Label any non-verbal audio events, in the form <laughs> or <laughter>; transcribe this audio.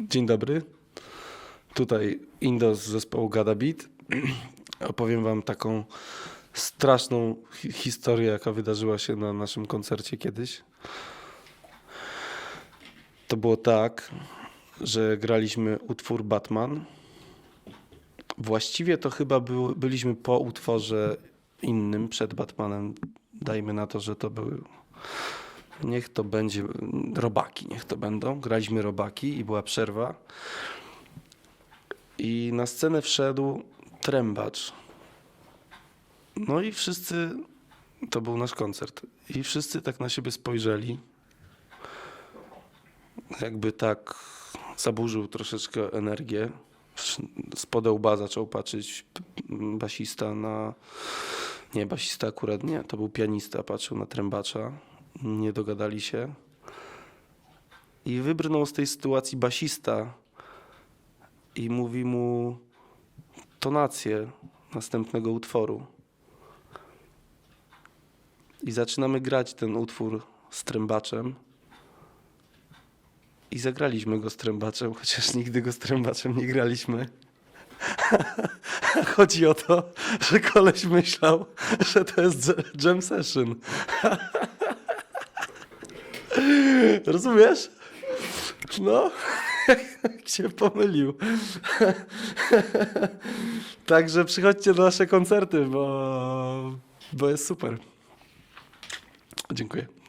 Dzień dobry. Tutaj Indo z zespołu Gada Beat. Opowiem wam taką straszną hi- historię, jaka wydarzyła się na naszym koncercie kiedyś. To było tak, że graliśmy utwór Batman. Właściwie to chyba był, byliśmy po utworze innym przed Batmanem. Dajmy na to, że to były Niech to będzie robaki, niech to będą. Graliśmy robaki i była przerwa. I na scenę wszedł trębacz. No i wszyscy, to był nasz koncert. I wszyscy tak na siebie spojrzeli. Jakby tak zaburzył troszeczkę energię. Z podełba zaczął patrzeć basista na... Nie, basista akurat nie, to był pianista, patrzył na trębacza nie dogadali się. I wybrnął z tej sytuacji basista i mówi mu tonację następnego utworu. I zaczynamy grać ten utwór z trębaczem. I zagraliśmy go z trębaczem, chociaż nigdy go z trębaczem nie graliśmy. <laughs> Chodzi o to, że koleś myślał, że to jest jam session. <laughs> Rozumiesz? No, <laughs> się pomylił. <laughs> Także przychodźcie na nasze koncerty, bo, bo jest super. Dziękuję.